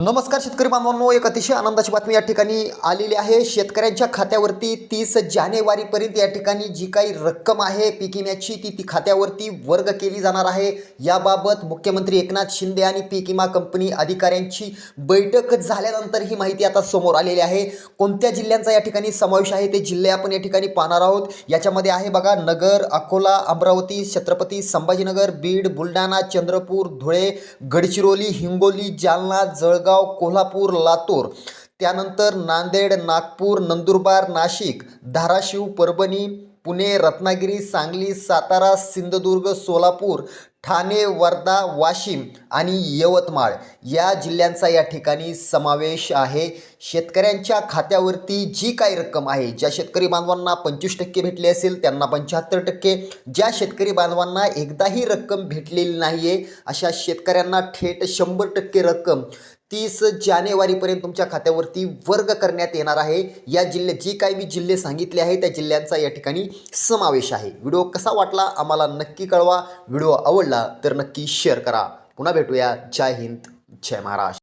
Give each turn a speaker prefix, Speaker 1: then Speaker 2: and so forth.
Speaker 1: नमस्कार शेतकरी बांधवांनो एक अतिशय आनंदाची बातमी या ठिकाणी आलेली आहे. शेतकऱ्यांच्या खात्यावरती तीस जानेवारीपर्यंत या ठिकाणी जी काही रक्कम आहे पीक विम्याची ती ती खात्यावरती वर्ग केली जाणार आहे. याबाबत मुख्यमंत्री एकनाथ शिंदे आणि पीक विमा कंपनी अधिकाऱ्यांची बैठक झाल्यानंतर ही माहिती आता समोर आलेली आहे. कोणत्या जिल्ह्यांचा या ठिकाणी समावेश आहे ते जिल्हे आपण या ठिकाणी पाहणार आहोत. याच्यामध्ये आहे बघा नगर अकोला अमरावती छत्रपती संभाजीनगर बीड बुलढाणा चंद्रपूर धुळे गडचिरोली हिंगोली जालना जळगाव कोल्हापूर लातूर. त्यानंतर नांदेड नागपूर नंदुरबार नाशिक धाराशिव परभणी पुणे रत्नागिरी सांगली सातारा सिंधुदुर्ग सोलापूर ठाणे वर्धा वाशिम आणि यवतमाळ या जिल्ह्यांचा या ठिकाणी समावेश आहे. शेतकऱ्यांच्या खात्यावरती जी काही रक्कम आहे ज्या शेतकरी बांधवांना पंचवीस टक्के भेटली असेल त्यांना पंच्याहत्तर टक्के. ज्या शेतकरी बांधवांना एकदाही रक्कम भेटलेली नाही आहे अशा शेतकऱ्यांना थेट शंभर टक्के रक्कम तीस जानेवारीपर्यंत तुमच्या खात्यावरती वर्ग करण्यात येणार आहे. या जिल्हे जी काही मी जिल्हे सांगितले आहे त्या जिल्ह्यांचा या ठिकाणी समावेश आहे. व्हिडिओ कसा वाटला आम्हाला नक्की कळवा. व्हिडिओ आवडला तर नक्की शेअर करा. पुन्हा भेटूया. जय हिंद. जय महाराष्ट्र.